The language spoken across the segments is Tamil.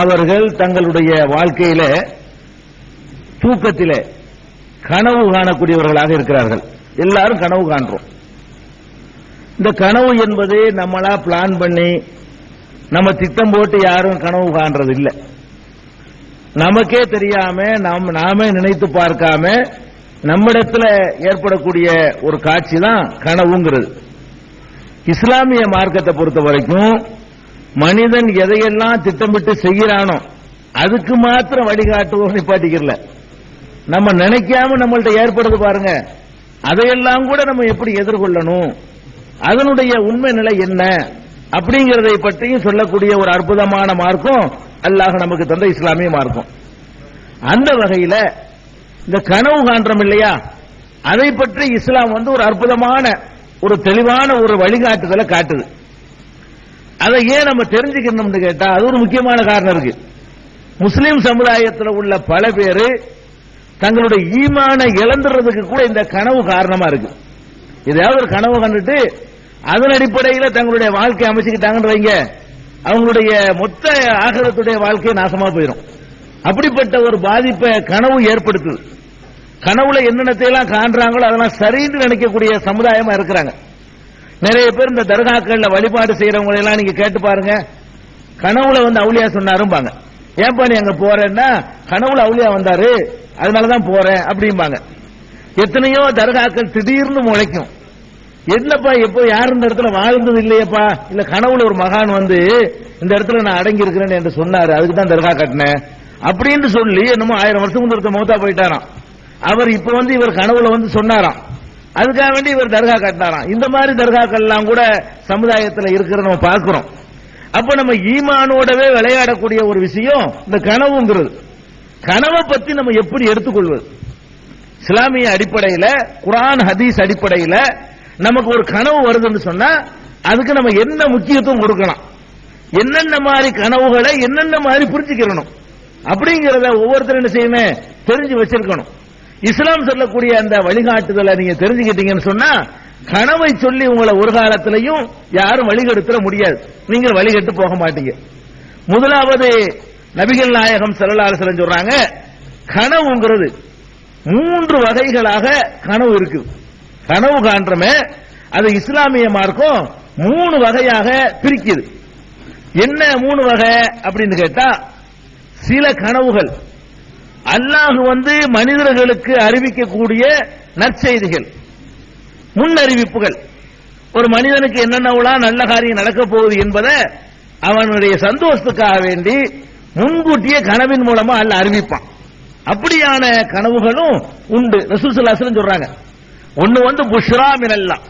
அவர்கள் தங்களுடைய வாழ்க்கையில தூக்கத்திலே கனவு காணக்கூடியவர்களாக இருக்கிறார்கள். எல்லாரும் கனவு காண்றோம். இந்த கனவு என்பது நம்மளா பிளான் பண்ணி நம்ம திட்டம் போட்டு யாரும் கனவு காண்றது இல்லை நமக்கே தெரியாம நாம் நாமே நினைத்து பார்க்காம நம்மிடத்துல ஏற்படக்கூடிய ஒரு காட்சி தான் கனவுங்கிறது. இஸ்லாமிய மார்க்கத்தை பொறுத்த வரைக்கும் மனிதன் எதையெல்லாம் திட்டமிட்டு செய்கிறானோ அதுக்கு மாத்திரம் வழிகாட்டுவோம் நிப்பாட்டிக்கிறல. நம்ம நினைக்காம நம்மள்ட்ட ஏற்படுது பாருங்க. அதையெல்லாம் கூட நம்ம எப்படி எதிர்கொள்ளணும்? அதனுடைய உண்மை நிலை என்ன? அப்படிங்கறதை பற்றியும் சொல்லக்கூடிய ஒரு அற்புதமான மார்க்கம் அல்லாஹ் நமக்கு தந்த இஸ்லாமிய மார்க்கம். அந்த வகையில இந்த கனவு காண்றம் இல்லையா? அதை பற்றி இஸ்லாம் வந்து ஒரு அற்புதமான ஒரு தெளிவான ஒரு வழிகாட்டுதலை காட்டுது. அதை ஏன் நம்ம தெரிஞ்சுக்கணும்னு கேட்டா அது ஒரு முக்கியமான காரணம் இருக்கு. முஸ்லீம் சமுதாயத்தில் உள்ள பல பேர் தங்களுடைய ஈமான இழந்துறதுக்கு கூட இந்த கனவு காரணமா இருக்கு. ஏதாவது ஒரு கனவு கண்டுட்டு அதன் அடிப்படையில் தங்களுடைய வாழ்க்கை அமைச்சுக்கிட்டாங்கன்னு வைங்க. அவங்களுடைய மொத்த ஆகரத்துடைய வாழ்க்கை நாசமா போயிடும். அப்படிப்பட்ட ஒரு பாதிப்பை கனவு ஏற்படுத்துது. கனவுல என்னென்னத்தையெல்லாம் காண்றாங்களோ அதெல்லாம் சரின்னு நினைக்கக்கூடிய சமுதாயமா இருக்கிறாங்க. நிறைய பேர் இந்த தர்காக்கள்ல வழிபாடு செய்யறவங்க எல்லாம் நீங்க கேட்டு பாருங்க. கனவுல வந்து அவுளியா சொன்னாரும்பாங்க. ஏன்பா நீ அங்க போறேன்னா கனவுல அவுளியா வந்தாரு அதனாலதான் போறேன் அப்படிம்பாங்க. எத்தனையோ தர்காக்கள் திடீர்னு முளைக்கும். என்னப்பா எப்போ யார் இந்த இடத்துல வாழ்ந்தது இல்லையப்பா? இல்ல கனவுல ஒரு மகான் வந்து இந்த இடத்துல நான் அடங்கி இருக்கிறேன்னு என்று சொன்னாரு அதுக்கு தான் தர்கா கட்டினேன். அப்படின்னு சொல்லி என்னமோ ஆயிரம் வருஷம் ஒருத்தர் மௌத்தா போயிட்டாராம். அவர் இப்ப வந்து இவர் கனவுல வந்து சொன்னாராம். அதுக்காக வேண்டி இவர் தர்கா கட்டினாராம். இந்த மாதிரி தர்காக்கள்லாம் கூட சமுதாயத்தில் இருக்கிறத நம்ம பார்க்கிறோம். அப்ப நம்ம ஈமானோடவே விளையாடக்கூடிய ஒரு விஷயம் இந்த கனவுங்கிறது. கனவை பத்தி நம்ம எப்படி எடுத்துக்கொள்வது? இஸ்லாமிய அடிப்படையில் குரான் ஹதீஸ் அடிப்படையில் நமக்கு ஒரு கனவு வருதுன்னு சொன்னா அதுக்கு நம்ம என்ன முக்கியத்துவம் கொடுக்கலாம்? என்னென்ன மாதிரி கனவுகளை என்னென்ன மாதிரி புரிஞ்சுக்கிறணும்? அப்படிங்கிறத ஒவ்வொருத்தரும் என்ன செய்யணும்? தெரிஞ்சு வச்சிருக்கணும். இஸ்லாம் சொல்லக்கூடிய அந்த வழிகாட்டுதலை நீங்க தெரிஞ்சுக்கிட்டீங்கன்னு சொன்னா கனவை சொல்லி உங்களை ஒரு காலத்திலையும் யாரும் வழிகெடுத்துட முடியாது. நீங்கள் வழிகெட்டு போக மாட்டீங்க. முதலாவது நபிகள் நாயகம் செல்லலாசலம் சொல்றாங்க கனவுங்கிறது மூன்று வகைகளாக கனவு இருக்கு. கனவு காண்றமே அது இஸ்லாமிய மார்க்கம் மூணு வகையாக பிரிக்குது. என்ன மூணு வகை அப்படின்னு கேட்டா சில கனவுகள். அல்லாஹ் வந்து மனிதர்களுக்கு அறிவிக்கக்கூடிய நற்செய்திகள் முன்னறிவிப்புகள். ஒரு மனிதனுக்கு என்னென்னவெல்லாம் நல்ல காரியம் நடக்க போகுது என்பதை அவனுடைய சந்தோஷத்துக்காக வேண்டி முன்கூட்டியே கனவின் மூலமா அல்ல அறிவிப்பான். அப்படியான கனவுகளும் உண்டு. ரசூசல்லாசலம் சொல்றாங்க ஒன்னு வந்து புஷ்ரா மினல்லாம்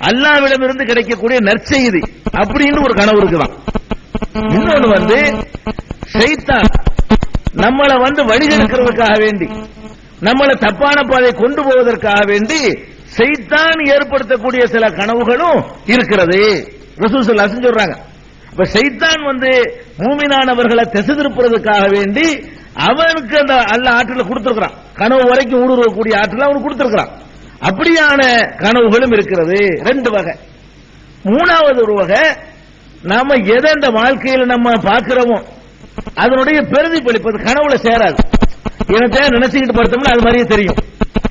அல்லாவிடமிருந்து கிடைக்கக்கூடிய நற்செய்தி அப்படின்னு ஒரு கனவு இருக்குதான். இன்னொன்னு வந்து ஷைத்தான் நம்மளை வந்து வழிகெடுக்கிறதுக்காக வேண்டி நம்மளை தப்பான பாதை கொண்டு போவதற்காக வேண்டி செய்தான் ஏற்படுத்தக்கூடிய சில கனவுகளும் இருக்கிறது. ரசூசல்லா சொல்றாங்க. இப்ப செய்தான் வந்து மூமினானவர்களை திசை திருப்புறதுக்காக வேண்டி அவனுக்கு அந்த அல்ல ஆற்றல கொடுத்திருக்கிறான். கனவு வரைக்கும் ஊடுருவக்கூடிய ஆற்றல அவனுக்கு கொடுத்திருக்கிறான். அப்படியான கனவுகளும் இருக்கிறது. ரெண்டு வகை. மூணாவது ஒரு வகை நாம எதை இந்த வாழ்க்கையில நம்ம பார்க்கிறோமோ அதனுடைய பிரதிபலிப்பு அது கனவுல சேராது. எனக்கு நினைச்சுக்கிட்டு படுத்தோம்னா அது மாதிரியே தெரியும்.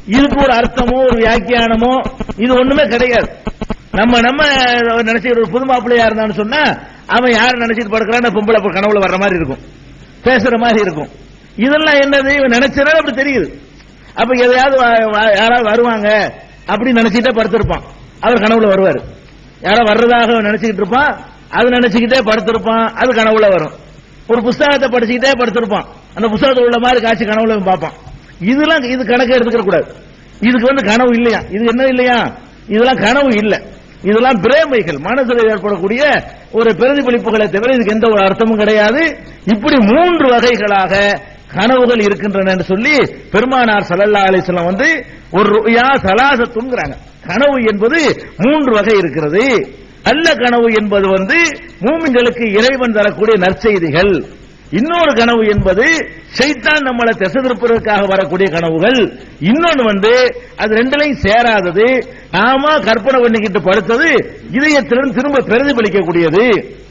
இதுக்கு ஒரு அர்த்தமோ ஒரு வியாக்கியானமோ இது ஒண்ணுமே கிடையாது. நம்ம நம்ம நினைச்சுக்கிற ஒரு புது மாப்பிள்ளையா இருந்தான்னு சொன்னா அவன் யார் நினைச்சிட்டு படுக்கிறான் பொம்பளை கனவுல வர்ற மாதிரி இருக்கும். பேசுற மாதிரி இருக்கும். இதெல்லாம் என்னது? இவன் நினைச்சதால அப்படி தெரியுது. அப்ப எதையாவது யாராவது வருவாங்க அப்படின்னு நினைச்சிட்டே படுத்திருப்பான். அவர் கனவுல வருவார். யாரோ வர்றதாக நினைச்சுக்கிட்டு இருப்பான். அது நினைச்சுக்கிட்டே படுத்திருப்பான். அது கனவுல வரும். ஒரு புஸ்தகத்தை படிச்சுக்கிட்டே படுத்திருப்பான் அந்த புஸ்தகத்தில் உள்ள மாதிரி காட்சி கனவுல பார்ப்பான். இதெல்லாம் இது கணக்கு எடுத்துக்கிற கூடாது. இதுக்கு வந்து கனவு இல்லையா? இது என்ன இல்லையா? இதெல்லாம் கனவு இல்லை. இதெல்லாம் பிரேமைகள். மனசில் ஏற்படக்கூடிய ஒரு பிரதிபலிப்புகளை தவிர இதுக்கு எந்த ஒரு அர்த்தமும் கிடையாது. இப்படி மூன்று வகைகளாக கனவுகள் இருக்கின்றன என்று சொல்லி பெருமானார் சல்லல்லா அலிஸ்லாம் வந்து ஒரு ருயா சலாசத்துங்கிறாங்க கனவு என்பது மூன்று வகை இருக்கிறது. நல்ல கனவு என்பது வந்து மூமின்களுக்கு இறைவன் தரக்கூடிய நற்செய்திகள். இன்னொரு கனவு என்பது செய்தான் நம்மளை திசை திருப்பதற்காக வரக்கூடிய கனவுகள். இன்னொன்று வந்து அது ரெண்டுலையும் சேராதது. நாம கற்பனை பண்ணிக்கிட்டு படுத்தது இதயத்திலிருந்து திரும்ப பிரதிபலிக்கக்கூடியது.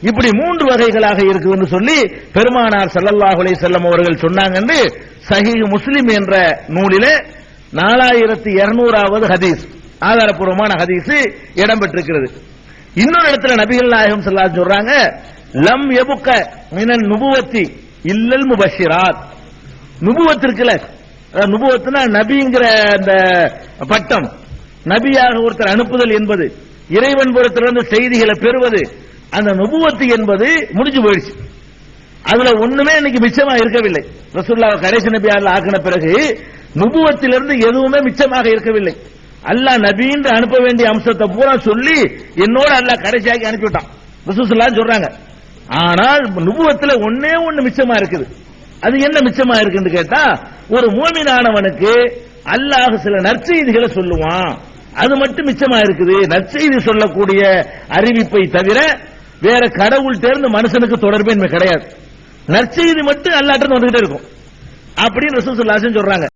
இப்படி மூன்று வகைகளாக இருக்குதுன்னு சொல்லி பெருமானார் ஸல்லல்லாஹு செல்லம் அவர்கள் சொன்னாங்கன்னு சஹி முஸ்லிம் என்ற நூலில நாலாயிரத்தி இருநூறாவது ஹதீஸ் ஆதாரப்பூர்வமான ஹதீஸ் இடம்பெற்றிருக்கிறது. இன்னொரு இடத்துல நபிகள் நாயகம் செல்லா சொல்றாங்க லம் எபுக்க மினன் நுபுவத்தி இல்லல் முபஷிராத். நுபுவத் இருக்குல்ல நுபுவத்துனா நபிங்கிற அந்த பட்டம் நபியாக ஒருத்தர் அனுப்புதல் என்பது இறைவன் புறத்திலிருந்து செய்திகளை பெறுவது அந்த நுபுவத்து என்பது முடிஞ்சு போயிடுச்சு. அதுல ஒண்ணுமே இன்னைக்கு மிச்சமா இருக்கவில்லை. ரசூல்லா கடைசி நபியாரில் ஆக்கின பிறகு நுபுவத்திலிருந்து எதுவுமே மிச்சமாக இருக்கவில்லை. அல்லாஹ் நபின்னு அனுப்ப வேண்டிய அம்சத்தை பூரா சொல்லி என்னோட அல்லாஹ் கடைசியாக்கி அனுப்பிவிட்டான். ரசூசுல்லா சொல்றாங்க. ஆனால் நுபுவத்துல ஒன்னே ஒண்ணு மிச்சமா இருக்குது. அது என்ன மிச்சமா இருக்குன்னு கேட்டா ஒரு மூமினானவனுக்கு அல்லாஹ் சில நற்செய்திகளை சொல்லுவான். அது மட்டும் மிச்சமா இருக்குது. நற்செய்தி சொல்லக்கூடிய அறிவிப்பை தவிர வேற கடவுள் தேர்ந்து மனுஷனுக்கு தொடர்பே கிடையாது. நற்செய்தி மட்டும் அல்லாட்ட வந்துகிட்டே இருக்கும். அப்படின்னு ரசூல் சொல்றாங்க.